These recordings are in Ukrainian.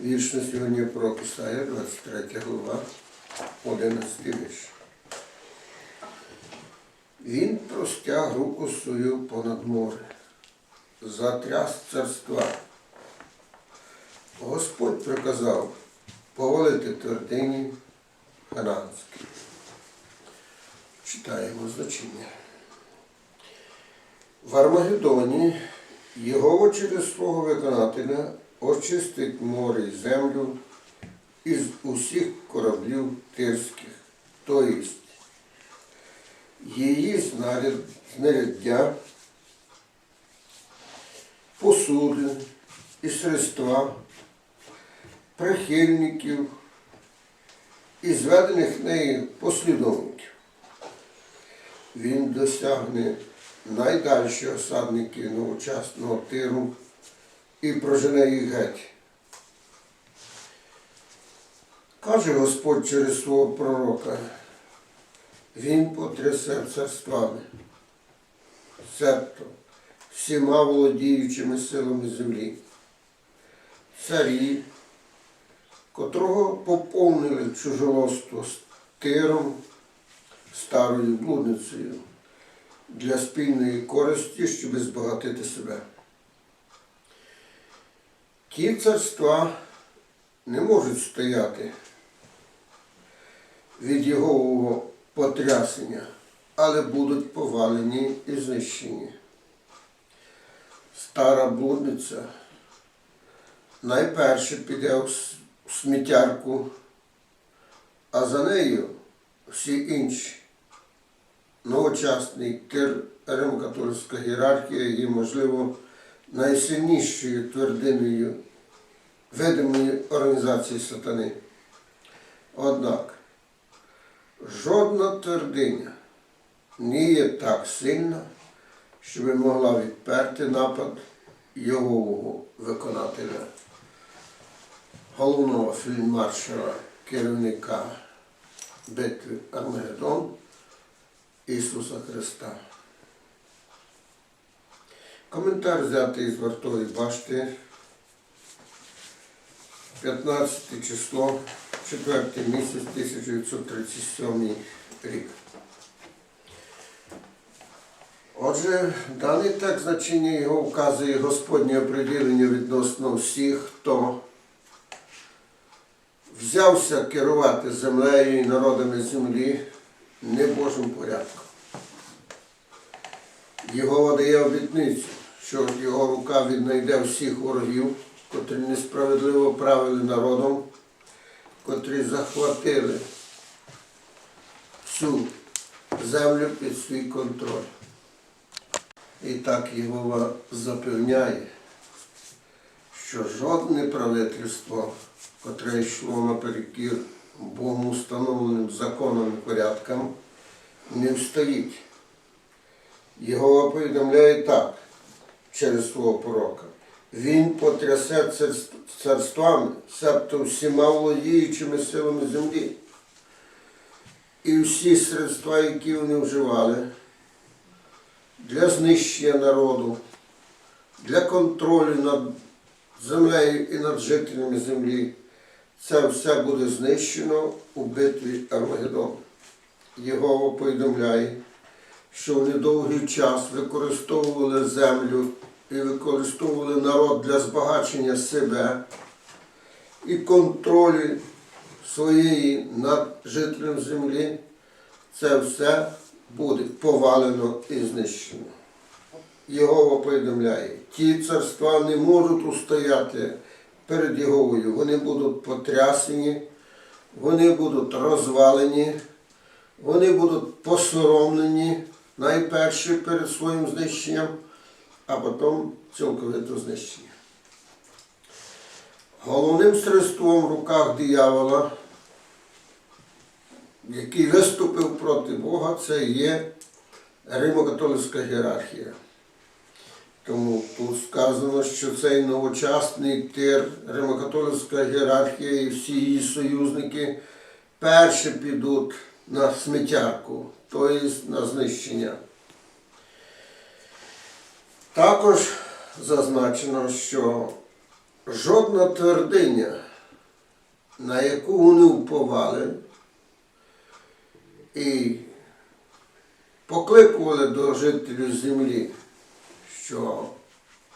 Вірш на сьогодні про Ісая, 23 глава, 11 вірш. Він простяг руку свою понад море, затряс царства. Господь приказав повалити твердині Ханаанські. Читаємо значення. В Армагеддоні Єгова через свого виконателя очистить море і землю із усіх кораблів тирських, то єсть її знаряддя, посуди і средства, прихильників і зведених нею послідовників. Він досягне найдальші осадники новочасного тиру і прожене їх геть. Каже Господь через свого пророка, він потрясе царствами, себто всіма володіючими силами землі, царі, котрого поповнили чужолоство з тиром, старою блудницею для спільної користі, щоб збагатити себе. Ті царства не можуть стояти від його потрясення, але будуть повалені і знищені. Стара блудниця найперше піде в сміттярку, а за нею всі інші. Новочасний тир римокатолицька ієрархія є, можливо, найсильнішою твердиною видимої організації сатани. Однак жодна твердиня не є так сильна, щоб могла відперти напад його виконателя, головного фільмаршала, керівника битви Армагеддон Ісуса Христа. Коментар взятий з вартової башти 15 число, 4 місяць 1937 рік. Отже, даний текст значення його вказує Господнє оприділення відносно всіх, хто взявся керувати землею і народами землі не Божим порядком. Його дає обітницю, що його рука віднайде всіх ворогів, котрі несправедливо правили народом, котрі захватили всю землю під свій контроль. І так Єгова запевняє, що жодне правительство, котре йшло наперекір Богом установленим законом і порядкам, не встоїть. Його повідомляє так через свого пророка. Він потрясе царств- царствами, себто всіма володіючими силами землі. І всі средства, які вони вживали для знищення народу, для контролю над землею і над жителями землі, це все буде знищено у битві Армагеддон. Його повідомляє, що вони довгий час використовували землю і використовували народ для збагачення себе і контролю своєї над жителем землі, це все буде повалено і знищено. Його повідомляє, ті царства не можуть устояти перед Єговою, вони будуть потрясені, вони будуть розвалені, вони будуть посоромлені найперше перед своїм знищенням, а потім цілковито знищення. Головним средством в руках диявола, який виступив проти Бога, це є римокатолицька ієрархія. Тому тут сказано, що цей новочасний тир, римокатолицька ієрархія і всі її союзники перші підуть на сміттярку, тобто на знищення. Також зазначено, що жодна твердиня, на яку вони вповали і покликували до жителів землі, що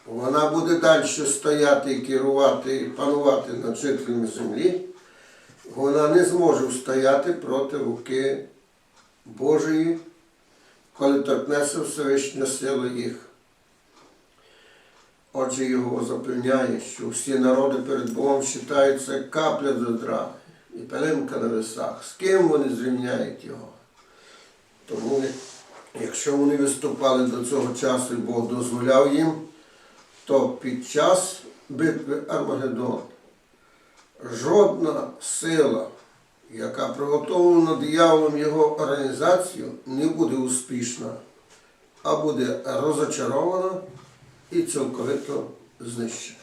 вона буде далі стояти і керувати, і панувати над жителями землі, вона не зможе встояти проти руки Божої, коли торкнеться Всевишня сила їх. Отже, його запевняє, що всі народи перед Богом вважаються капля до дра і пелинка на весах. З ким вони зрівняють його? Тому, якщо вони виступали до цього часу і Бог дозволяв їм, то під час битви Армагеддон жодна сила, яка приготовлена дияволом його організацію, не буде успішна, а буде розочарована і цілковито знищена.